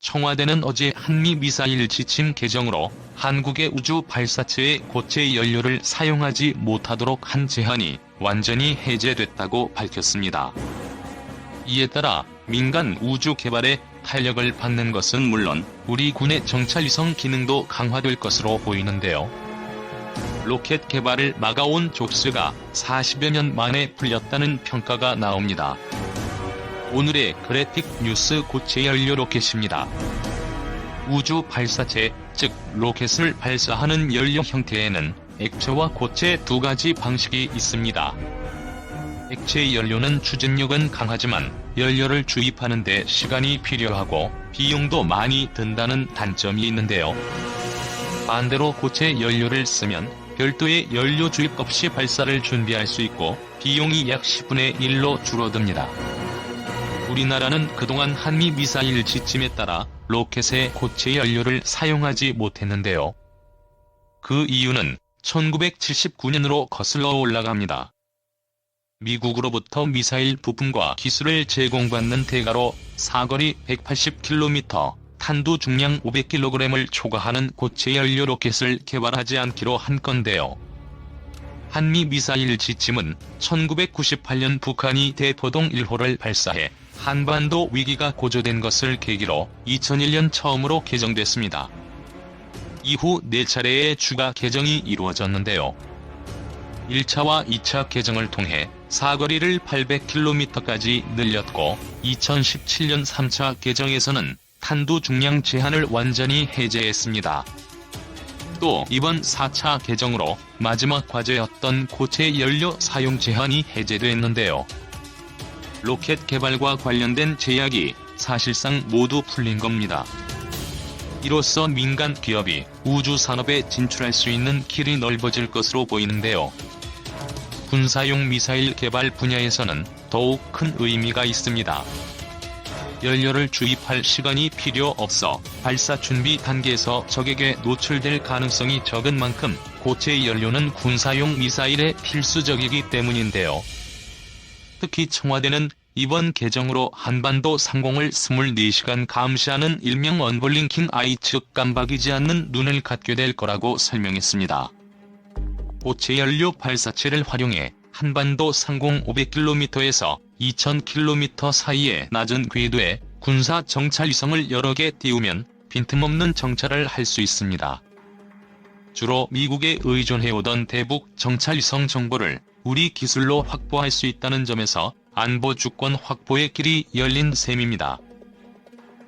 청와대는 어제 한미 미사일 지침 개정으로 한국의 우주 발사체에 고체 연료를 사용하지 못하도록 한 제한이 완전히 해제됐다고 밝혔습니다. 이에 따라 민간 우주 개발에 탄력을 받는 것은 물론 우리 군의 정찰위성 기능도 강화될 것으로 보이는데요. 로켓 개발을 막아온 족수가 40여 년 만에 풀렸다는 평가가 나옵니다. 오늘의 그래픽 뉴스 고체 연료 로켓입니다. 우주 발사체, 즉 로켓을 발사하는 연료 형태에는 액체와 고체 두 가지 방식이 있습니다. 액체 연료는 추진력은 강하지만 연료를 주입하는 데 시간이 필요하고 비용도 많이 든다는 단점이 있는데요. 반대로 고체 연료를 쓰면 별도의 연료 주입 없이 발사를 준비할 수 있고 비용이 약 10분의 1로 줄어듭니다. 우리나라는 그동안 한미 미사일 지침에 따라 로켓에 고체 연료를 사용하지 못했는데요. 그 이유는 1979년으로 거슬러 올라갑니다. 미국으로부터 미사일 부품과 기술을 제공받는 대가로 사거리 180km, 탄두 중량 500kg을 초과하는 고체 연료 로켓을 개발하지 않기로 한 건데요. 한미 미사일 지침은 1998년 북한이 대포동 1호를 발사해 한반도 위기가 고조된 것을 계기로 2001년 처음으로 개정됐습니다. 이후 4차례의 추가 개정이 이루어졌는데요. 1차와 2차 개정을 통해 사거리를 800km까지 늘렸고 2017년 3차 개정에서는 탄두 중량 제한을 완전히 해제했습니다. 또 이번 4차 개정으로 마지막 과제였던 고체 연료 사용 제한이 해제됐는데요. 로켓 개발과 관련된 제약이 사실상 모두 풀린 겁니다. 이로써 민간 기업이 우주 산업에 진출할 수 있는 길이 넓어질 것으로 보이는데요. 군사용 미사일 개발 분야에서는 더욱 큰 의미가 있습니다. 연료를 주입할 시간이 필요 없어 발사 준비 단계에서 적에게 노출될 가능성이 적은 만큼 고체 연료는 군사용 미사일에 필수적이기 때문인데요. 특히 청와대는 이번 개정으로 한반도 상공을 24시간 감시하는 일명 언블링킹 아이 즉 깜박이지 않는 눈을 갖게 될 거라고 설명했습니다. 고체 연료 발사체를 활용해 한반도 상공 500km에서 2000km 사이의 낮은 궤도에 군사 정찰 위성을 여러 개 띄우면 빈틈없는 정찰을 할 수 있습니다. 주로 미국에 의존해오던 대북 정찰 위성 정보를 우리 기술로 확보할 수 있다는 점에서 안보 주권 확보의 길이 열린 셈입니다.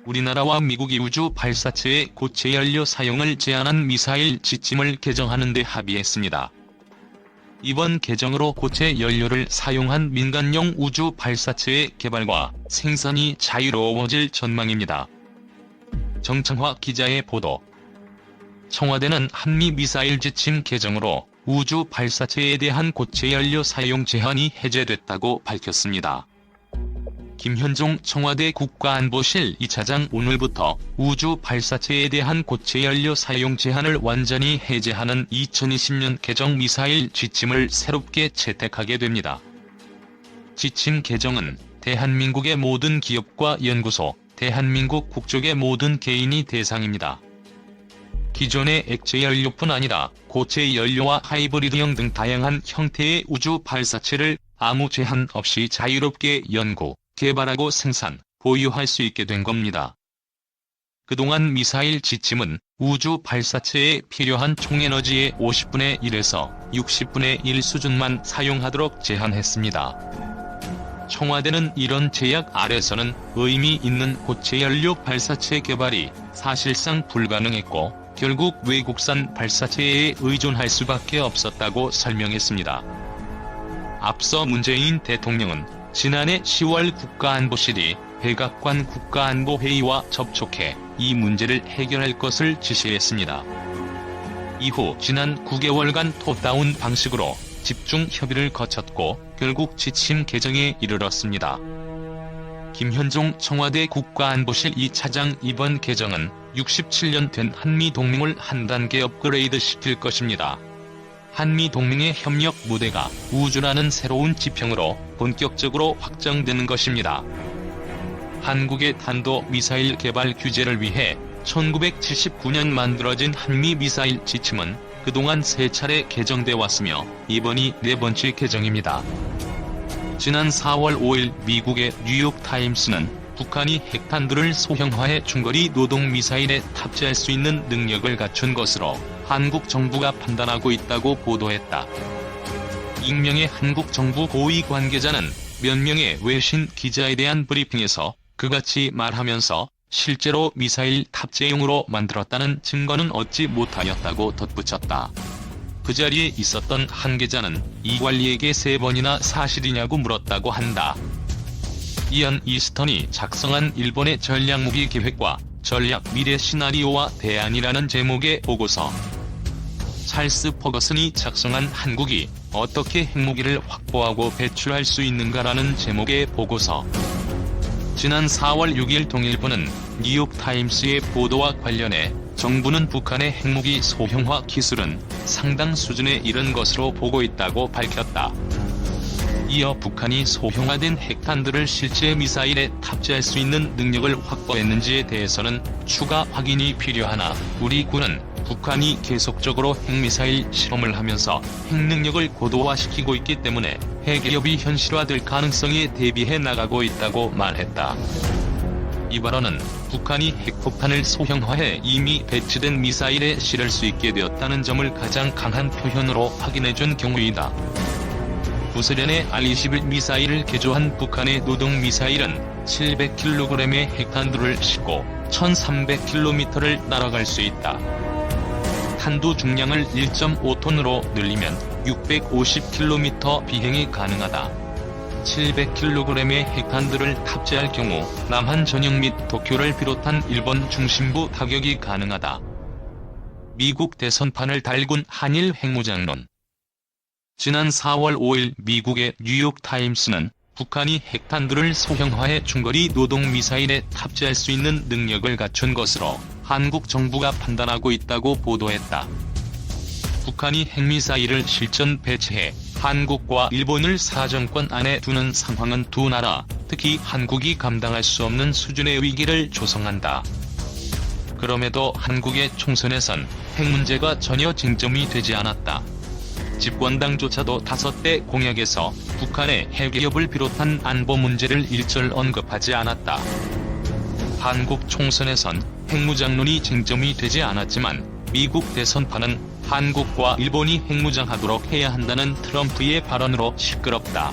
우리나라와 미국이 우주 발사체의 고체 연료 사용을 제한한 미사일 지침을 개정하는 데 합의했습니다. 이번 개정으로 고체 연료를 사용한 민간용 우주 발사체의 개발과 생산이 자유로워질 전망입니다. 정창화 기자의 보도 청와대는 한미 미사일 지침 개정으로 우주 발사체에 대한 고체 연료 사용 제한이 해제됐다고 밝혔습니다. 김현종 청와대 국가안보실 2차장 오늘부터 우주 발사체에 대한 고체 연료 사용 제한을 완전히 해제하는 2020년 개정 미사일 지침을 새롭게 채택하게 됩니다. 지침 개정은 대한민국의 모든 기업과 연구소, 대한민국 국적의 모든 개인이 대상입니다. 기존의 액체 연료뿐 아니라 고체 연료와 하이브리드형 등 다양한 형태의 우주 발사체를 아무 제한 없이 자유롭게 연구, 개발하고 생산, 보유할 수 있게 된 겁니다. 그동안 미사일 지침은 우주 발사체에 필요한 총에너지의 50분의 1에서 60분의 1 수준만 사용하도록 제한했습니다. 청와대는 이런 제약 아래서는 의미 있는 고체 연료 발사체 개발이 사실상 불가능했고 결국 외국산 발사체에 의존할 수밖에 없었다고 설명했습니다. 앞서 문재인 대통령은 지난해 10월 국가안보실이 백악관 국가안보회의와 접촉해 이 문제를 해결할 것을 지시했습니다. 이후 지난 9개월간 톱다운 방식으로 집중 협의를 거쳤고 결국 지침 개정에 이르렀습니다. 김현종 청와대 국가안보실 2차장 이번 개정은 67년 된 한미 동맹을 한 단계 업그레이드 시킬 것입니다. 한미 동맹의 협력 무대가 우주라는 새로운 지평으로 본격적으로 확장되는 것입니다. 한국의 탄도 미사일 개발 규제를 위해 1979년 만들어진 한미 미사일 지침은 그동안 세 차례 개정돼 왔으며 이번이 네 번째 개정입니다. 지난 4월 5일 미국의 뉴욕타임스는 북한이 핵탄두를 소형화해 중거리 노동 미사일에 탑재할 수 있는 능력을 갖춘 것으로 한국 정부가 판단하고 있다고 보도했다. 익명의 한국 정부 고위 관계자는 몇 명의 외신 기자에 대한 브리핑에서 그같이 말하면서 실제로 미사일 탑재용으로 만들었다는 증거는 얻지 못하였다고 덧붙였다. 그 자리에 있었던 한 기자는 이 관리에게 세 번이나 사실이냐고 물었다고 한다. 이안 이스턴이 작성한 일본의 전략무기 계획과 전략 미래 시나리오와 대안이라는 제목의 보고서. 찰스 퍼거슨이 작성한 한국이 어떻게 핵무기를 확보하고 배출할 수 있는가라는 제목의 보고서. 지난 4월 6일 동일부는 뉴욕타임스의 보도와 관련해 정부는 북한의 핵무기 소형화 기술은 상당 수준에 이른 것으로 보고 있다고 밝혔다. 이어 북한이 소형화된 핵탄두를 실제 미사일에 탑재할 수 있는 능력을 확보했는지에 대해서는 추가 확인이 필요하나 우리 군은 북한이 계속적으로 핵미사일 실험을 하면서 핵능력을 고도화시키고 있기 때문에 핵기업이 현실화될 가능성에 대비해 나가고 있다고 말했다. 이 발언은 북한이 핵폭탄을 소형화해 이미 배치된 미사일에 실을 수 있게 되었다는 점을 가장 강한 표현으로 확인해준 경우이다. 부스련의 R-21 미사일을 개조한 북한의 노동 미사일은 700kg의 핵탄두를 싣고 1300km를 날아갈 수 있다. 탄두 중량을 1.5톤으로 늘리면 650km 비행이 가능하다. 700kg의 핵탄두를 탑재할 경우 남한 전역 및 도쿄를 비롯한 일본 중심부 타격이 가능하다. 미국 대선판을 달군 한일 핵무장론 지난 4월 5일 미국의 뉴욕타임스는 북한이 핵탄두를 소형화해 중거리 노동 미사일에 탑재할 수 있는 능력을 갖춘 것으로 한국 정부가 판단하고 있다고 보도했다. 북한이 핵미사일을 실전 배치해 한국과 일본을 사정권 안에 두는 상황은 두 나라, 특히 한국이 감당할 수 없는 수준의 위기를 조성한다. 그럼에도 한국의 총선에선 핵 문제가 전혀 쟁점이 되지 않았다. 집권당조차도 다섯 대 공약에서 북한의 핵기업을 비롯한 안보 문제를 일절 언급하지 않았다. 한국 총선에선 핵무장론이 쟁점이 되지 않았지만 미국 대선판은 한국과 일본이 핵무장하도록 해야 한다는 트럼프의 발언으로 시끄럽다.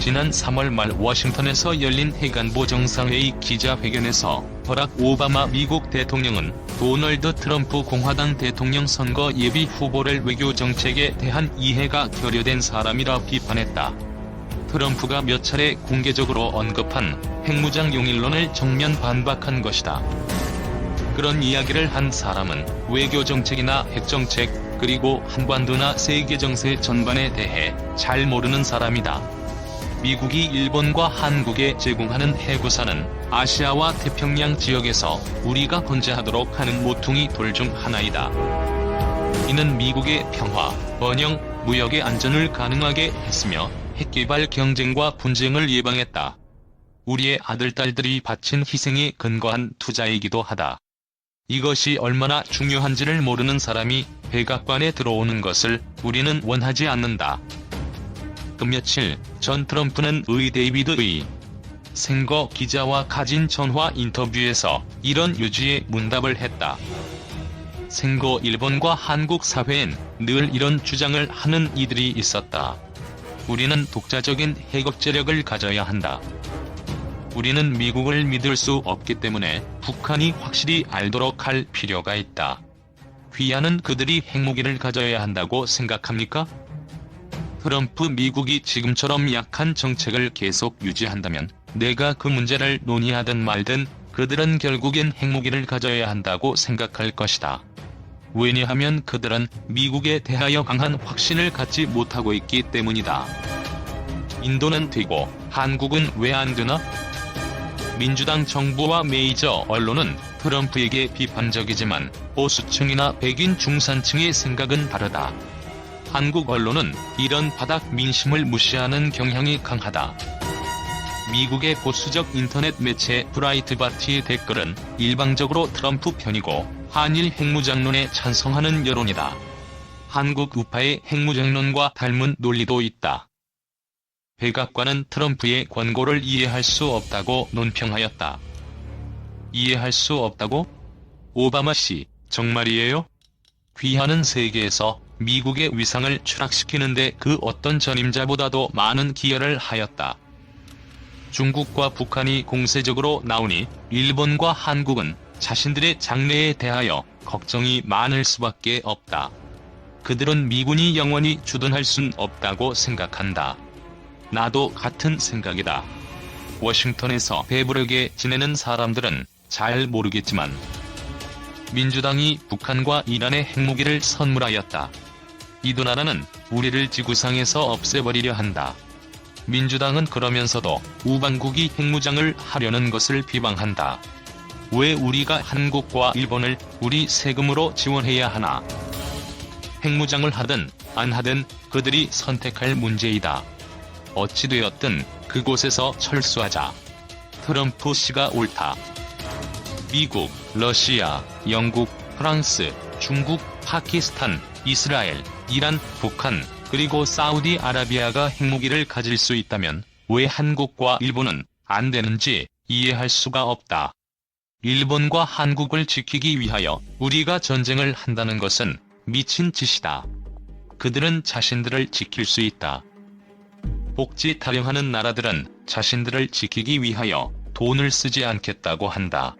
지난 3월 말 워싱턴에서 열린 핵안보 정상회의 기자회견에서 버락 오바마 미국 대통령은 도널드 트럼프 공화당 대통령 선거 예비 후보를 외교 정책에 대한 이해가 결여된 사람이라 비판했다. 트럼프가 몇 차례 공개적으로 언급한 핵무장 용일론을 정면 반박한 것이다. 그런 이야기를 한 사람은 외교 정책이나 핵 정책, 그리고 한반도나 세계 정세 전반에 대해 잘 모르는 사람이다. 미국이 일본과 한국에 제공하는 해구사는 아시아와 태평양 지역에서 우리가 건재하도록 하는 모퉁이 돌 중 하나이다. 이는 미국의 평화, 번영, 무역의 안전을 가능하게 했으며 핵개발 경쟁과 분쟁을 예방했다. 우리의 아들, 딸들이 바친 희생에 근거한 투자이기도 하다. 이것이 얼마나 중요한지를 모르는 사람이 백악관에 들어오는 것을 우리는 원하지 않는다. 그 며칠 전 트럼프는 의 데이비드 의 생거 기자와 가진 전화 인터뷰에서 이런 요지의 문답을 했다. 생거 일본과 한국 사회엔 늘 이런 주장을 하는 이들이 있었다. 우리는 독자적인 핵억제력을 가져야 한다. 우리는 미국을 믿을 수 없기 때문에 북한이 확실히 알도록 할 필요가 있다. 귀하는 그들이 핵무기를 가져야 한다고 생각합니까? 트럼프 미국이 지금처럼 약한 정책을 계속 유지한다면 내가 그 문제를 논의하든 말든 그들은 결국엔 핵무기를 가져야 한다고 생각할 것이다. 왜냐하면 그들은 미국에 대하여 강한 확신을 갖지 못하고 있기 때문이다. 인도는 되고 한국은 왜 안 되나? 민주당 정부와 메이저 언론은 트럼프에게 비판적이지만 보수층이나 백인 중산층의 생각은 다르다. 한국 언론은 이런 바닥 민심을 무시하는 경향이 강하다. 미국의 보수적 인터넷 매체 브라이트바티의 댓글은 일방적으로 트럼프 편이고 한일 핵무장론에 찬성하는 여론이다. 한국 우파의 핵무장론과 닮은 논리도 있다. 백악관은 트럼프의 권고를 이해할 수 없다고 논평하였다. 이해할 수 없다고? 오바마 씨, 정말이에요? 귀하는 세계에서 미국의 위상을 추락시키는데 그 어떤 전임자보다도 많은 기여를 하였다. 중국과 북한이 공세적으로 나오니 일본과 한국은 자신들의 장래에 대하여 걱정이 많을 수밖에 없다. 그들은 미군이 영원히 주둔할 순 없다고 생각한다. 나도 같은 생각이다. 워싱턴에서 배부르게 지내는 사람들은 잘 모르겠지만 민주당이 북한과 이란의 핵무기를 선물하였다. 이두 나라는 우리를 지구상에서 없애버리려 한다. 민주당은 그러면서도 우방국이 핵무장을 하려는 것을 비방한다. 왜 우리가 한국과 일본을 우리 세금으로 지원해야 하나? 핵무장을 하든 안 하든 그들이 선택할 문제이다. 어찌되었든 그곳에서 철수하자. 트럼프 씨가 옳다. 미국, 러시아, 영국, 프랑스, 중국, 파키스탄, 이스라엘, 이란, 북한, 그리고 사우디아라비아가 핵무기를 가질 수 있다면 왜 한국과 일본은 안 되는지 이해할 수가 없다. 일본과 한국을 지키기 위하여 우리가 전쟁을 한다는 것은 미친 짓이다. 그들은 자신들을 지킬 수 있다. 복지 타령하는 나라들은 자신들을 지키기 위하여 돈을 쓰지 않겠다고 한다.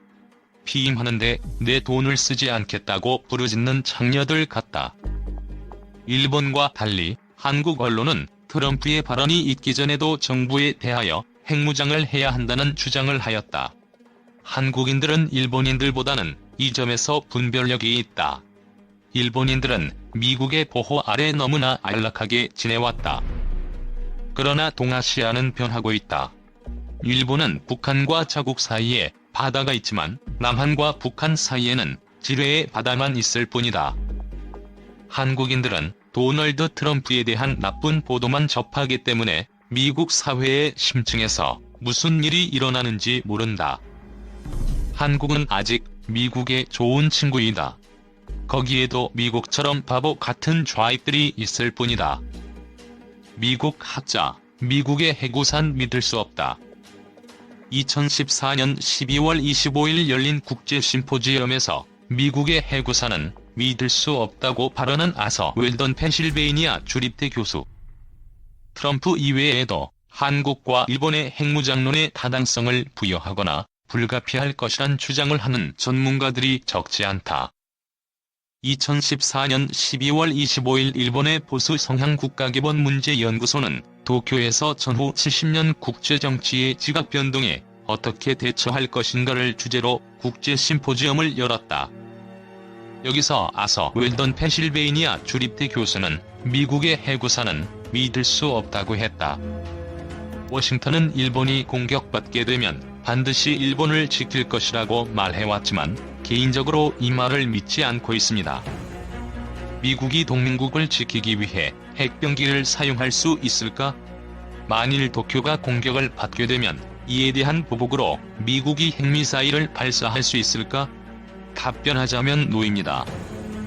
피임하는데 내 돈을 쓰지 않겠다고 부르짖는 창녀들 같다. 일본과 달리 한국 언론은 트럼프의 발언이 있기 전에도 정부에 대하여 핵무장을 해야 한다는 주장을 하였다. 한국인들은 일본인들보다는 이 점에서 분별력이 있다. 일본인들은 미국의 보호 아래 너무나 안락하게 지내왔다. 그러나 동아시아는 변하고 있다. 일본은 북한과 자국 사이에 바다가 있지만 남한과 북한 사이에는 지뢰의 바다만 있을 뿐이다. 한국인들은 도널드 트럼프에 대한 나쁜 보도만 접하기 때문에 미국 사회의 심층에서 무슨 일이 일어나는지 모른다. 한국은 아직 미국의 좋은 친구이다. 거기에도 미국처럼 바보 같은 좌익들이 있을 뿐이다. 미국 학자, 미국의 해고산 믿을 수 없다. 2014년 12월 25일 열린 국제 심포지엄에서 미국의 해구사는 믿을 수 없다고 발언한 아서 웰던 펜실베이니아 주립대 교수. 트럼프 이외에도 한국과 일본의 핵무장론에 타당성을 부여하거나 불가피할 것이란 주장을 하는 전문가들이 적지 않다. 2014년 12월 25일 일본의 보수 성향 국가기본문제연구소는 도쿄에서 전후 70년 국제정치의 지각 변동에 어떻게 대처할 것인가를 주제로 국제 심포지엄을 열었다. 여기서 아서 웰던 펜실베이니아 주립대 교수는 미국의 해구사는 믿을 수 없다고 했다. 워싱턴은 일본이 공격받게 되면 반드시 일본을 지킬 것이라고 말해왔지만 개인적으로 이 말을 믿지 않고 있습니다. 미국이 동맹국을 지키기 위해 핵병기를 사용할 수 있을까? 만일 도쿄가 공격을 받게 되면 이에 대한 보복으로 미국이 핵미사일을 발사할 수 있을까? 답변하자면 노입니다.